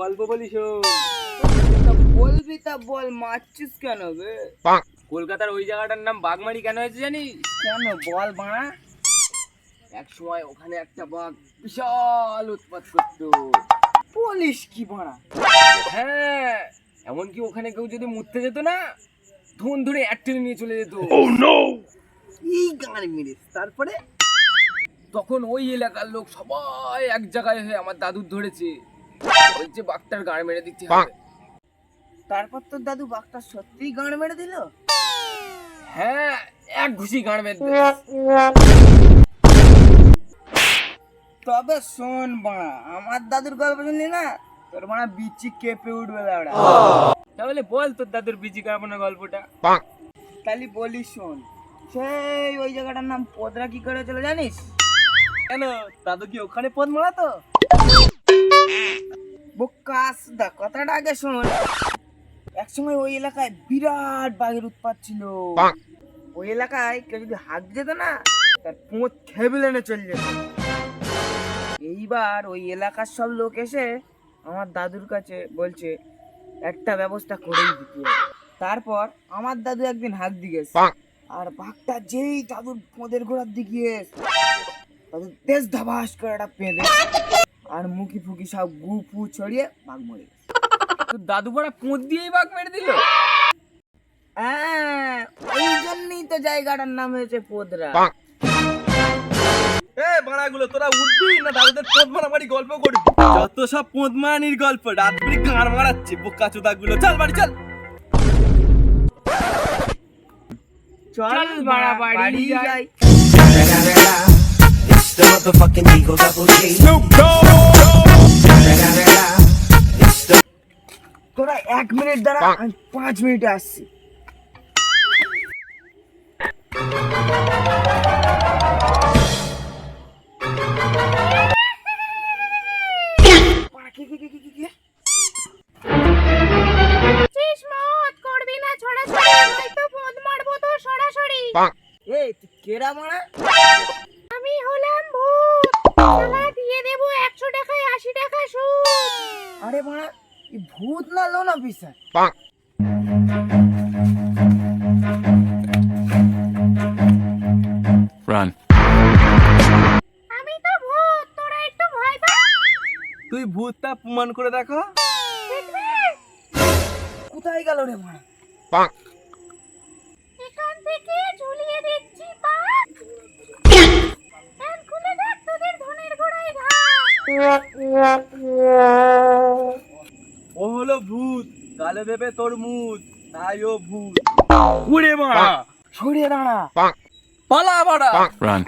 গল্প বলি বলবি তা বল মারছিস কেন বে? কলকাতার ওই জায়গাটার নাম বাগমারি কেন হয়েছে জানিস? কেন? বল বাড়া এক সময় ওখানে একটা বাঘ বিশাল উৎপাত করতো। বলিস কি বাড়া হ্যাঁ এমনকি ওখানে কেউ যদি মুততে যেত না ধন ধরে অ্যাক্টেলে নিয়ে চলে যেত। এই গান মেরিস তারপরে? তখন ওই এলাকার লোক সবাই এক জায়গায় হয়ে আমার দাদুর ধরেছে। বলছে বাঘটার গাড় মেরে দিতে হবে তারপর তোর দাদু বাঘটা সত্যিই গান মেরে দিল? হ্যাঁ এক ঘুষি গাড় মেরে দিল। তবে শোন বাড়া আমার দাদুর গল্প শুনলি না? তোর বাড়া বিচি কেঁপে উঠবে দাঁড়া তাহলে বল তোর দাদুর বিজি কার্বনের গল্পটা? তাহলে বলি শোন সেই ওই জায়গাটার নাম পদরা কি করে চলে জানিস? কেন? দাদু কি ওখানে পদ মারা তো বোকাস দা কথাটা আগে শোন। একসময় ওই এলাকায় বিরাট বাঘের উৎপাত ছিল। ওই এলাকায় কেউ যদি হাত যেত না তার পোঁত খেবিলেনে চলে যেত এইবার ওই এলাকার সব লোক এসে আমার দাদুর কাছে বলছে একটা ব্যবস্থা করেই দিতে তারপর আমার দাদু একদিন হাত দিয়ে গেছে। আর বাঘটা যেই দাদুর পোঁদের গোড়ার দিকে দাদু তেজ ধাবাস করে একটা পেঁদে আর মুখি ফুকি সব গু ফু ছড়িয়ে বাঘ মরে গেছে। দাদু পাড়া পোঁত দিয়েই বাঘ মেরে দিল? হ্যাঁ ওই জন্যই তো জায়গাটার নাম হয়েছে পোদরা। এ বাড়াগুলো তোরা উঠবি না দাদাদের পোঁত মারামারি গল্প করবি? যত সব পোঁত মারানির গল্প রাত্রি করে গান মারাচ্ছে বোকা চোদা গুলো চল বাড়ি চল। চল বাড়া বাড়ি যাই It's the motherfucking Eagle Double G. তোরা এক মিনিট আমি পাঁচ মিনিটে আসছি এই তুই কেরা মারা? আমি হলাম ভূত। শালা দিয়ে দেবো একশো টাকায় আশি টাকা সুদ। আরে মারা এই ভূত না লোন অফিসার Run. আমি তো ভূত তোরা একটু ভয় পা তুই ভূতটা প্রমাণ করে দেখো। কোথায় গেল রে মারা? এখান থেকে ঝুলিয়ে দিচ্ছি পা। খুলে দেখ তোদের ধনের গোড়ায় ঘা। ও হলো ভূত গালে দেবে তোর মুদ তাই ও ভূত। উড়ে মারা। সরিয়ে দাঁড়া। পালা বাড়া। Run.